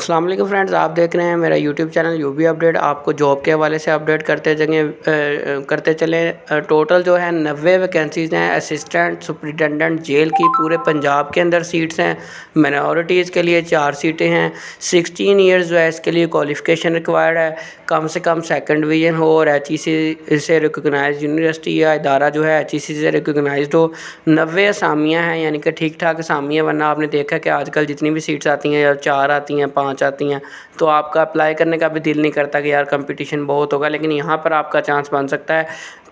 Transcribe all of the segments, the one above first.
السلام علیکم فرینڈز، آپ دیکھ رہے ہیں میرا YouTube channel U B update. آپ کو جاب کے حوالے سے اپڈیٹ کرتے جگہ کرتے چلیں۔ ٹوٹل جو ہے نوے ویکینسیز ہیں۔ اسسٹنٹ سپریٹنڈنٹ جیل کی پورے پنجاب کے اندر سیٹس ہیں۔ منورٹیز کے لیے چار سیٹیں ہیں۔ سکسٹین ایئرز جو ہے، اس کے لیے کوالیفکیشن ریکوائرڈ ہے۔ کم سے کم سیکنڈ ڈویژن ہو اور ایچ ای سی سے ریکوگنائز یونیورسٹی یا ادارہ جو ہے ایچ ای سی سے ریکوگنائزڈ ہو۔ نوے اسامیاں ہیں یعنی کہ ٹھیک ٹھاک اسامیاں۔ ورنہ آپ نے دیکھا کہ آج کل جتنی بھی سیٹس آتی ہیں یا چار آتی ہیں، پانچ چاہتی ہیں۔ تو آپ کا اپلائی کرنے کا بھی دل نہیں کرتا کہ یار کمپٹیشن بہت ہوگا، لیکن یہاں پر آپ کا چانس بن سکتا ہے۔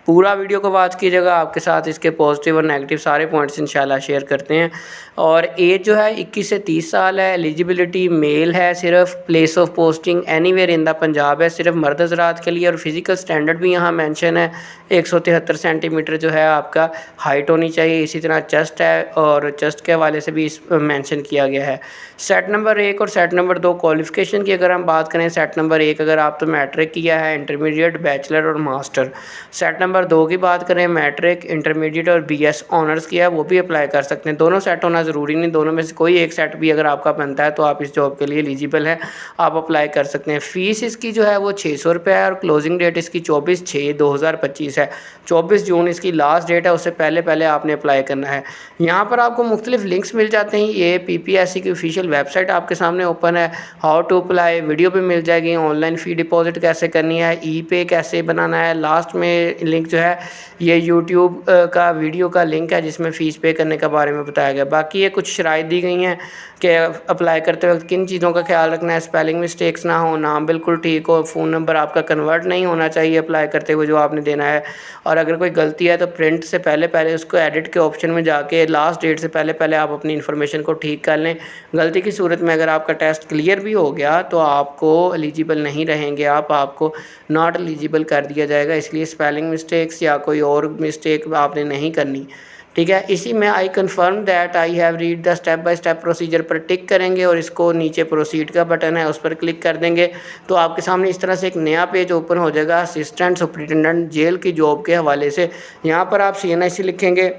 پورا ویڈیو کو واچ کیجیے گا، آپ کے ساتھ اس کے پازیٹیو اور نیگیٹیو سارے پوائنٹس انشاءاللہ شیئر کرتے ہیں۔ اور ایج جو ہے، اکیس سے تیس سال ہے ایلیجیبلٹی میل ہے، صرف place of posting anywhere in the Punjab ہے، صرف مرد حضرات کے لیے۔ اور فزیکل سٹینڈرڈ بھی یہاں مینشن ہے، ایک سو تہتر سینٹی میٹر جو ہے آپ کا ہائٹ ہونی چاہیے۔ اسی طرح چسٹ ہے اور چسٹ کے حوالے سے بھی اس مینشن کیا گیا ہے۔ سیٹ نمبر ایک اور سیٹ نمبر دو کوالیفکیشن کی اگر ہم بات کریں سیٹ نمبر ایک اگر آپ تو میٹرک کیا ہے انٹرمیڈیٹ بیچلر اور ماسٹر سیٹ نمبر دو کی بات کریں، میٹرک انٹرمیڈیٹ اور بی ایس آنرس کیا ہے وہ بھی اپلائی کر سکتے ہیں۔ دونوں سیٹ ہونا ضروری نہیں، دونوں میں سے کوئی ایک سیٹ بھی اگر آپ کا بنتا ہے تو آپ اس جاب کے لیے ایلیجیبل ہے آپ اپلائی کر سکتے ہیں۔ فیس اس کی جو ہے وہ چھ سو روپے ہے اور کلوزنگ ڈیٹ اس کی چوبیس چھ دو ہزار پچیس ہے۔ چوبیس جون اس کی لاسٹ ڈیٹ ہے، اس سے پہلے پہلے آپ نے اپلائی کرنا ہے۔ یہاں پر آپ کو مختلف لنکس مل جاتے ہیں۔ یہ پی پی ایس سی کی آفیشیل ویب سائٹ آپ کے سامنے اوپن ہے۔ ہاؤ ٹو اپلائی ویڈیو پہ مل جائے گی۔ آن لائن فی ڈپازٹ کیسے کرنی ہے؟ ای پے کیسے بنانا ہے؟ لاسٹ میں لنک جو ہے، یہ یوٹیوب کا ویڈیو کا لنک ہے، جس میں فیس پے کرنے کے بارے میں بتایا گیا۔ باقی یہ کچھ شرائط دی گئی ہیں کہ اپلائی کرتے وقت کن چیزوں کا خیال رکھنا ہے اسپیلنگ مسٹیکس نہ ہو نام بالکل ٹھیک ہو فون نمبر آپ کا کنورٹ نہیں ہونا چاہیے اپلائی کرتے ہوئے جو آپ نے دینا ہے۔ اور اگر کوئی غلطی ہے تو پرنٹ سے پہلے پہلے اس کو ایڈٹ کے آپشن میں جا کے لاسٹ ڈیٹ سے پہلے پہلے آپ اپنی انفارمیشن کو ٹھیک کر لیں۔ غلطی کی صورت میں اگر آپ کا ٹیسٹ کلیئر بھی ہو گیا تو آپ کو ایلیجیبل نہیں رہیں گے، آپ آپ کو ناٹ ایلیجیبل کر دیا جائے گا۔ اس لیے اسپیلنگ مسٹیک مسٹیکس یا کوئی اور مسٹیک آپ نے نہیں کرنی۔ ٹھیک ہے؟ اسی میں I confirm that I have read the step by step procedure per tick کریں گے اور اس کو نیچے پروسیڈ کا بٹن ہے، اس پر کلک کر دیں گے۔ تو آپ کے سامنے اس طرح سے ایک نیا پیج اوپن ہو جائے گا اسسٹنٹ سپرنٹینڈنٹ جیل کی جاب کے حوالے سے۔ یہاں پر آپ سی این آئی سی لکھیں گے۔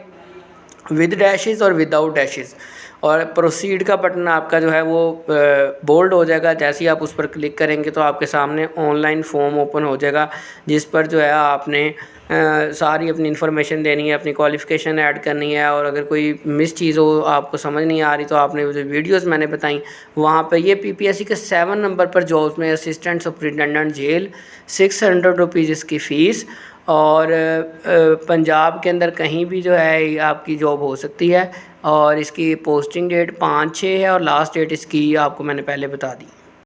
ود ڈیشز اور ود آؤٹ ڈیشز اور پروسیڈ کا بٹن آپ کا جو ہے وہ بولڈ ہو جائے گا۔ جیسے ہی آپ اس پر کلک کریں گے تو آپ کے سامنے آن لائن فارم اوپن ہو جائے گا، جس پر جو ہے آپ نے ساری اپنی انفارمیشن دینی ہے، اپنی کوالیفکیشن ایڈ کرنی ہے۔ اور اگر کوئی مس چیز ہو، آپ کو سمجھ نہیں آ رہی تو آپ نے جو ویڈیوز میں نے بتائیں، وہاں پہ یہ پی پی ایس سی کے سیون نمبر پر جابس میں assistant superintendent jail six hundred rupees اس کی فیس اور پنجاب کے اندر کہیں بھی جو ہے، آپ کی جاب ہو سکتی ہے اور اس کی پوسٹنگ ڈیٹ پانچ چھ ہے اور لاسٹ ڈیٹ اس کی آپ کو میں نے پہلے بتا دی۔